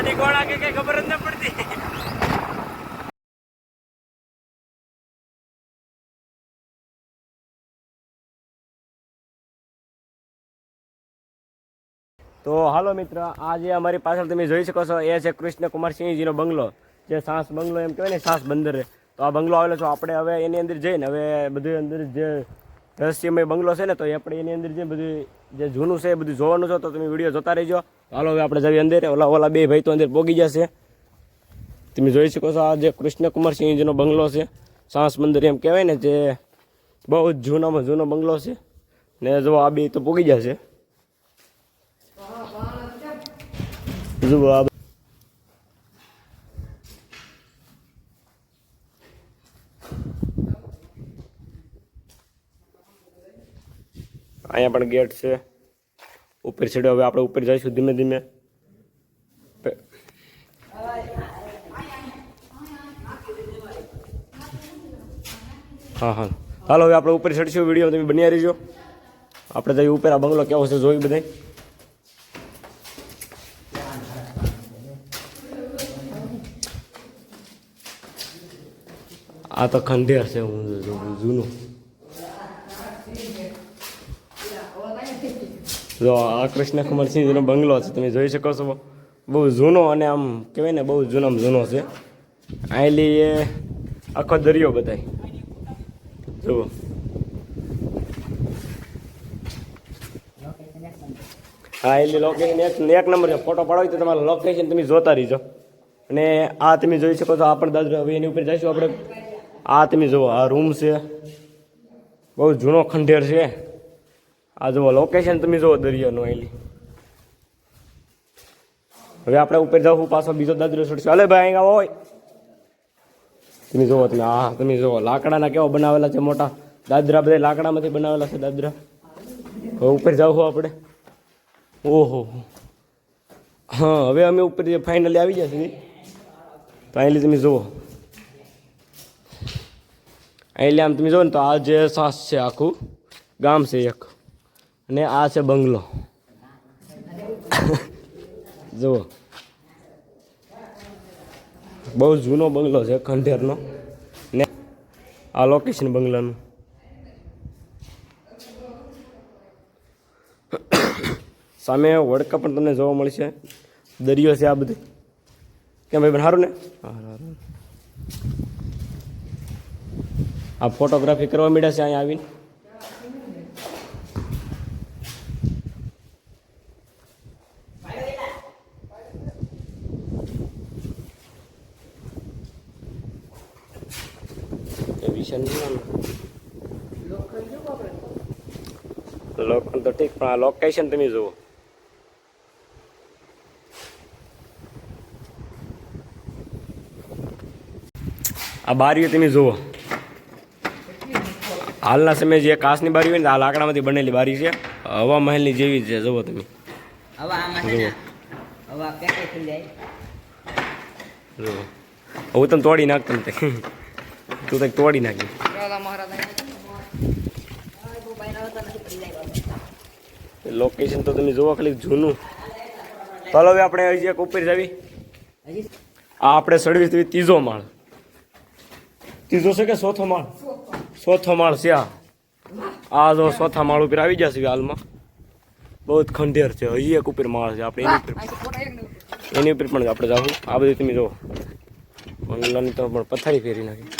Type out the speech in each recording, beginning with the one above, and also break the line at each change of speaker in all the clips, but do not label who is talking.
ગાડી કોણ આગે કઈ ખબર જ ન પડતી. તો હાલો મિત્ર આ જે અમારી પાછળ તમે જોઈ શકો છો, એ છે કૃષ્ણ કુમાર સિંહજીનો બંગલો. જે સાસ બંગલો એમ કહેવાય ને, સાસ બંદરે. તો આ બંગલો આવેલો છે, આપણે હવે એની અંદર જઈને, હવે બધું અંદર જે રહસ્યમય બંગલો છે ને, તો આપણે એની અંદર જે બધું, જે જૂનું છે એ બધું જોવાનું છે, તો તમે વીડિયો જોતા રહેજો. હાલો, હવે આપણે જઈએ અંદર. ઓલા ઓલા બે ભાઈ તો અંદર પોગી જશે તમે જોઈ શકો છો આ જે કૃષ્ણ કુમાર સિંહજીનો બંગલો છે. સાસ મંદિર એમ કહેવાય ને, જે બહુ જ જૂનામાં જૂનો બંગલો છે. ને જો આ બે તો પોગી જશે જુઓ આ અહીંયા પણ ગેટ છે. ઉપર ચડ્યો હવે આપણે ઉપર જઈશું ધીમે ધીમે. હા હા. હાલો, હવે આપણે ઉપર ચડશું વીડિયો. તમે બન્યા રહીજો. આપણે જઈએ ઉપર. આ બંગલો કેવો છે જોયું બધાય? આ તો ખંડેર છે. હું જૂનું. જો આ કૃષ્ણ કુમારસિંહજીનો બંગલો છે, તમે જોઈ શકો છો. બહુ જૂનો અને આમ કહેવાય ને બહુ જૂનામાં જૂનો છે. આયલી એ આખો દરિયો બતાય. જુઓ. હા એટલે લોકેશન એક એક નંબર છે. ફોટો પાડો તો તમારો લોકેશન તમે જોતા રહીજો. અને આ તમે જોઈ શકો છો, આ પણ દાદરા, હવે એની ઉપર જઈશું આપણે. આ તમે જુઓ, આ રૂમ છે. બહુ જૂનો ખંડેર છે. આ જુઓ લોકેશન તમે જુઓ દરિયાનું અહીંલી. હવે આપણે ઉપર જવું પાછો બીજો દાદરો છોડશું. અલે ભાઈ અહીંયા હોય. તમે જુઓ, તમે, હા તમે જુઓ. લાકડાના કેવા બનાવેલા છે મોટા? દાદરા બધા લાકડામાંથી બનાવેલા છે દાદરા. હવે ઉપર જાવ આપણે. ઓહો. હા, હવે અમે ઉપર ફાઇનલી આવી ગયા છીએ ફાઇનલી તમે જુઓ. એટલે આમ તમે જુઓ ને તો આ જે સાસ છે આખું, ગામ છે એક. અને આ છે બંગલો. જુઓ. બહુ જૂનો બંગલો છે, ખંડેરનો. ને આ લોકેશન બંગલાનું. સામે વડકા પણ તમને જોવા મળશે. દરિયો છે આ બધું. કેમ ભાઈ સારું ને? આ ફોટોગ્રાફી કરવા મળ્યા છે અહીંયા આવીને. વિશે નહીં તો ઠીક પણ આ લોકેશન તમે જુઓ. આ બારીઓ તમે જુઓ. હાલના સમયે જે કાચની બારી હોય ને આ લાકડામાંથી બનેલી બારી છે. હવા મહેલની જેવી જ છે જુઓ તમે.
હવે આમાં છે ને? હવે આ પેકેટ થઈ જાય
જુઓ. હું તને તોડી નાખતો ને તે કંઈક તોડી નાખી લોકેશન તો તમે જોવો ખાલી જૂનું. ચાલો હવે આપણે હજી એક ઉપર જાવી. આ આપણે સર્વિસ થઈ ત્રીજો માળ. ત્રીજો છે કે ચોથો માળ? ચોથો માળ છે આ. આ જો ચોથા માળ ઉપર આવી જશે હાલમાં. બહુ જ ખંડેર છે. હજી એક ઉપર માળ છે. આપણે એની ઉપર એની ઉપર પણ આપણે જાવું. આ બધું તમે જુઓ. બંગલાની તો પણ પથારી ફેરી નાખી.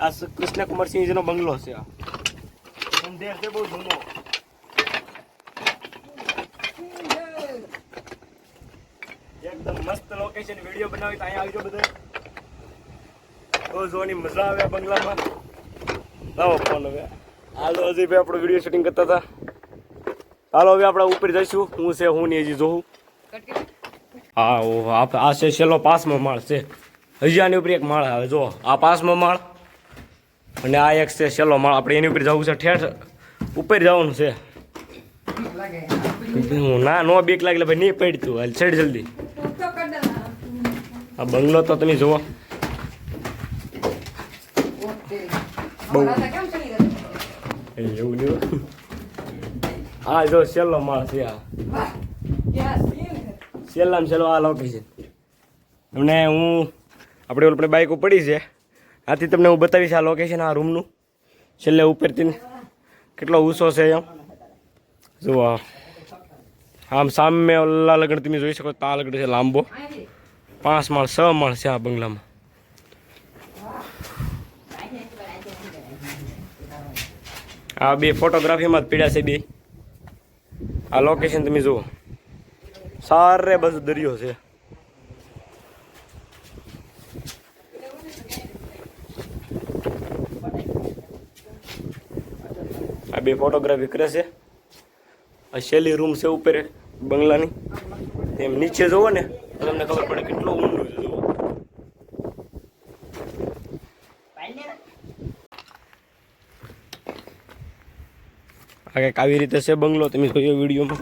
આ કૃષ્ણ કુમારસિંહજીનો બંગલો છે આ. ખંડેર છે બહુ જૂનો. એકદમ મસ્ત લોકેશન વીડિયો બનાવી તો અહીંયા આવજો બધા. બહુ જોવાની મજા આવે બંગલામાં. લાવો ફોન હવે. હાલો ભાઈ આપણો વીડિયો શૂટિંગ કરતા હતા. હાલો હવે આપણે ઉપર જઈશું. હું છે હું ને હજી જોઉં. હા ઓ આ છે છેલ્લો પાંચમો માળ છે. હજી આની ઉપર એક માળ આવે જો. આ પાસમાં માળ અને આ એક છે છેલ્લો માળ. આપણે એની ઉપર જવું છે ઠેઠ. ઉપર જવાનું છે. ના નો બીક લાગે ભાઈ નહીં પડતું. હાલ છેડ જલ્દી. આ બંગલો તો તમે જુઓ. બહુ એવું નહીં હા જો છેલ્લો માળ છે આ. છેલ્લામાં છેલ્લો આ લોકેશન એમને હું આપણે ઓલ બાઇક પડી છે. આથી તમને હું બતાવીશ આ લોકેશન આ રૂમનું છેલ્લે ઉપરથી કેટલો ઊંચો છે એમ. જુઓ. આમ સામે ઓલા લગડ તમે જોઈ શકો તા લગડ છે લાંબો. પાંચ માળ, છ માળ છે આ બંગલામાં. આ બે ફોટોગ્રાફીમાં જ પીડ્યા છે બે. આ લોકેશન તમે જુઓ. સારે બાજુ દરિયો છે. આ બે ફોટોગ્રાફી કરે છે. આ શેલી રૂમ છે ઉપર, બંગલાની. તેમ નીચે જુઓ ને, તો તમને ખબર પડે કેટલું ઊંડું છે, જુઓ. આ કંઈક આવી રીતે છે બંગલો, તમે જોયો વિડીયોમાં?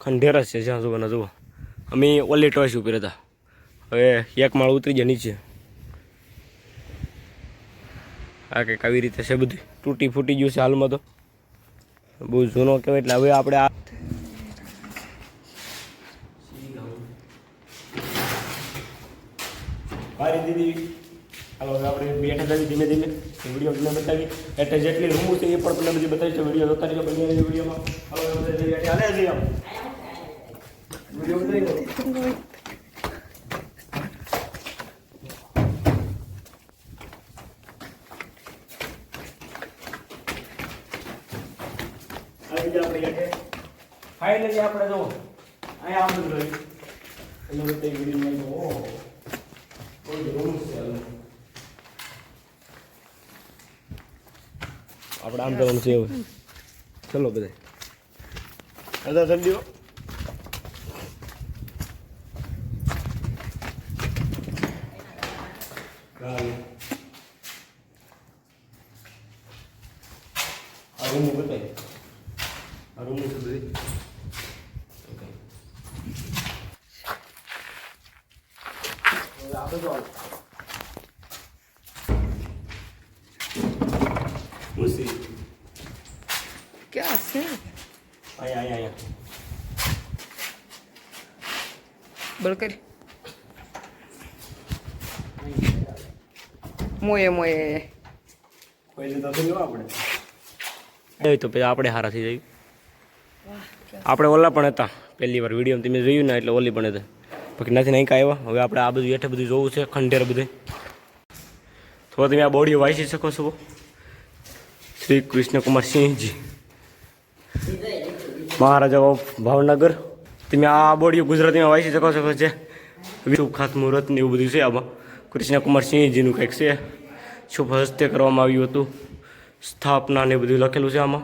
ખંડેરા છે, જ્યાં જુઓ જુઓ. અમે ઓલી ટોચ ઉપર હતા. હવે એક માળ ઉતરી જાય નીચે. આ કંઈક આવી રીતે છે બધું. તૂટી ફૂટી ગયું છે હાલમાં તો. બહુ જૂનો કહેવાય એટલે હવે આપણે આ મારી દીદી. આપણે બેઠા ધીમે ધીમે. વીડિયો તમને બતાવી. એટલે જેટલી રૂમો છે એ પણ તમને બધી બતાવી છે. વીડિયો જોતા બની વિડીયોમાં. હવે દો. આવી ગયા આપણે હેઠે ફાઇનલી આપણે જો અહીંયા આમ બધું રહ્યું એટલે બધી વીડિયો ઓહો કોઈ રૂમ છે હાલો. આપણે આમ જવાનું છે હવે ચલો બધા બધા જલ્દી હો. ચાલો. આ રૂમ બતાવી આ રૂમ છે બધી જો મુસી
ક્યાં છે
અહીંયા અહીંયા અહીંયા
બોલ કરી મોયે મોયે
કોઈ તો લેવા આપણે એ તો પછી આપણે હારા થઈ જઈએ આપણે ઓલા પણ હતા. પહેલી વાર વીડિયો તમે જોયું ને એટલે ઓલી પણ હતા. બાકી નહીં કાંઈ આવ્યા. હવે આપણે આ બધું હેઠે બધું જોવું છે, ખંડેર બધું. તો તમે આ બોડીઓ વાંચી શકો છો. શ્રી કૃષ્ણકુમાર સિંહજી. મહારાજા ઓફ ભાવનગર. તમે આ બોડીઓ ગુજરાતીમાં વાંચી શકો છો છે વિશુભ ખાતમુહૂર્ત ને એવું બધું છે આમાં. કૃષ્ણકુમાર સિંહજીનું કંઈક છે. શુભ હસ્તે કરવામાં આવ્યું હતું. સ્થાપના ને બધું લખેલું છે આમાં.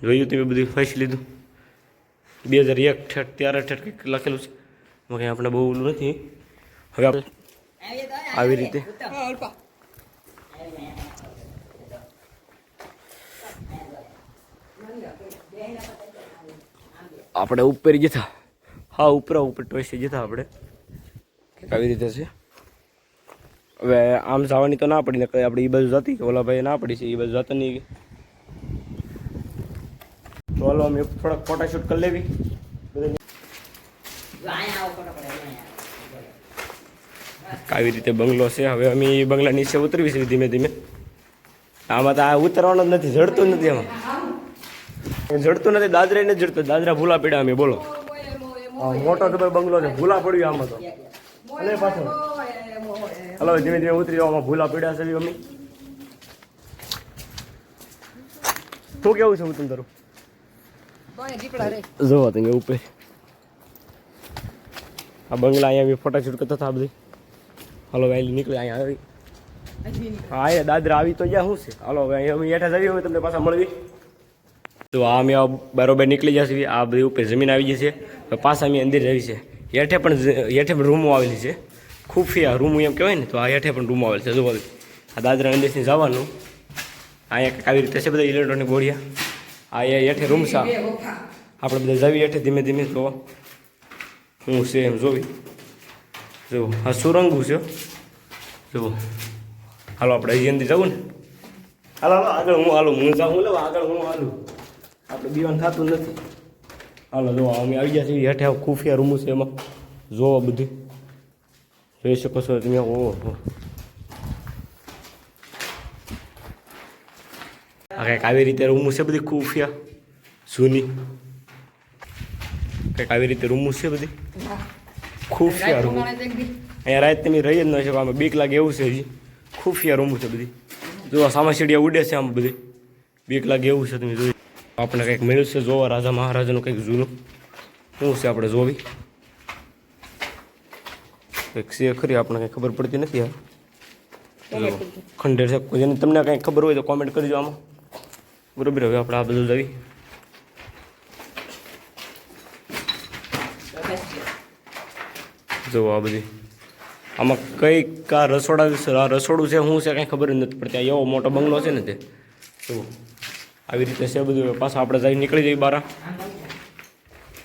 જોયું તમે બધું વાંચી લીધું. બે હજાર એક ઠેઠ, ત્યારે ઠેઠ કંઈક લખેલું છે. એમાં કંઈ આપણે બહુ નથી. હવે આપણે આવી રીતે. આપણે ઉપર જતા. હા, ઉપર ઉપર ટોયસે જતા આપણે. આવી રીતે છે. હવે આમ જવાની તો ના પડી ને આપણે એ બાજુ જતી. ઓલા ભાઈ ના પડી છે, એ બાજુ જતા નહીં. તો હાલો અમે થોડાક ફોટા શૂટ કરી લેવી. આવી રીતે બંગલો છે. હવે અમે બંગલા નીચે ઉતરવી છે ધીમે ધીમે. આમાં તો આ ઉતરવાનો જ નથી જડતું નથી આમાં. જડતું નથી દાદરા નથી જડતું દાદરા ભૂલા પડ્યા અમે બોલો. મોટો તો બંગલો છે ભૂલા પડ્યું આમાં તો. અને પાછળ હલો ધીમે ધીમે ઉતરી આમાં ભૂલા પડ્યા છે અમે. શું કેવું છે હું તમ તારું જોવો તમે ઉપર. આ બંગલા અહીંયા બી ફોટા શૂટ કરતા હતા બધી. હાલો વહેલી નીકળી અહીંયા આવી. હા એ દાદરા આવી તો જ્યાં શું છે? હાલો હવે અહીંયા અમે હેઠા જઈએ હવે તમને પાછા મળવી. તો આ અમે આ બરોબર નીકળી જશે આ બધી ઉપર જમીન આવી જશે હવે પાછા અમે અંદર જવી છે હેઠે પણ હેઠે પણ રૂમો આવેલી છે. ખુફિયા રૂમ એમ કહેવાય ને તો આ હેઠે પણ રૂમો આવેલ છે. જોવા આ દાદરા અંદેશની જવાનું. અહીંયા આવી રીતે છે બધા ઇલેક્ટ્રોનિક બોડિયા આ એ હેઠે રૂમ
સા
આપણે બધા જાવી હેઠે ધીમે ધીમે તો હું છે એમ જોવી. જો આ સુરંગું છે જુઓ હાલો આપણે અંદર જવું ને? હાલો હાલો આગળ હું હાલું હું જાઉં લેવા આગળ હું હાલું. આપણે બીવાનું થતું નથી. હાલો જો અમે આવી ગયા છીએ. હેઠે ખુફિયા રૂમ છે એમાં. જોવો બધું. જોઈ શકો છો તમે ઓહો. આ કંઈક આવી રીતે રૂમ છે બધી ખુફિયા જૂની કંઈક આવી રીતે રૂમ છે બધી ખુફિયા રૂમ અહીંયા રાત તમે રહી જ ન શકો આમાં બીક લાગે એવું છે હજી ખુફિયા રૂમ છે બધી જો સામા સીડિયા ઉડે છે આમ બધી બીક લાગે એવું છે તમે જોઈ આપણે કંઈક મળ્યું છે જોવા રાજા મહારાજાનું કંઈક જૂનું શું છે આપણે જોવી કંઈક છે ખરી આપણે કંઈ ખબર પડતી નથી આ ખંડેર છે જેને તમને કંઈ ખબર હોય તો કોમેન્ટ કરજો આમાં બરોબર, હવે આપણે આ બધું લઈ. જુઓ આ બધી. આમાં કઈ કા રસોડા રસોડું છે શું છે, કાંઈ ખબર જ નથી પડતી. એવો મોટો બંગલો છે ને તે. જોવો આવી રીતે છે બધું. પાછા આપણે જઈ નીકળી જઈએ બારા.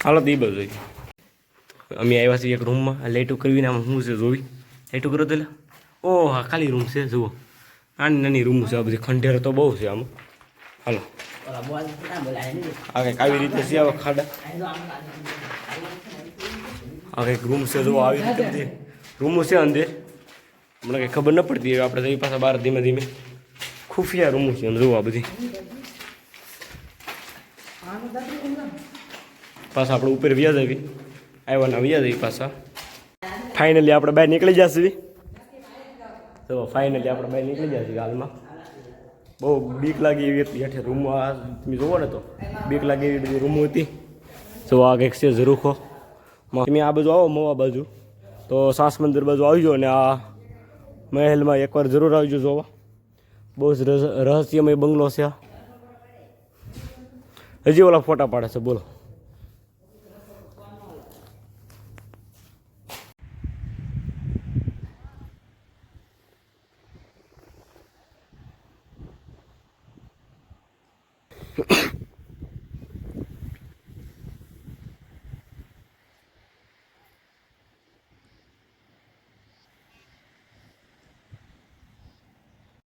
હાલત એ બધું અમે આવ્યા છીએ એક રૂમમાં લાઇટું કરવીને આમાં શું છે જોવી? લાઇટું કરો તો ઓહ હા ખાલી રૂમ છે, જુઓ. નાની નાની રૂમ છે, આ બધી. ખંડેર તો બહુ છે આમાં. હાલો. આ કંઈક આવી રીતે છે આવા ખાડા આ કંઈક રૂમ છે જો આવી રીતે બધી. રૂમો છે અંદર. મને કંઈ ખબર ન પડતી આપણે એ પાછા બહાર ધીમે ધીમે. ખુફિયા રૂમો છે એમ આ બધી. પાછા આપણે ઉપર વ્યાજ આવી આવ્યાના વ્યાજ આવી પાછા. ફાઇનલી આપણે બહાર નીકળી જશે. તો ફાઇનલી આપણે બહાર નીકળી જશે હાલમાં. બહુ બીક લાગી એવી હતી. હેઠે રૂમમાં તમે જુઓ ને તો બીક લાગી એવી બધી રૂમો હતી. તો આ કંઈક છે ઝરૂખો તમે આ બાજુ આવો મોવા બાજુ. તો સાસ મંદિર બાજુ આવજો અને આ મહેલમાં એકવાર જરૂર આવજો જોવા. બહુ જ રહ- રહસ્યમય બંગલો છે હજી ઓલા ફોટા પાડે છે, બોલો.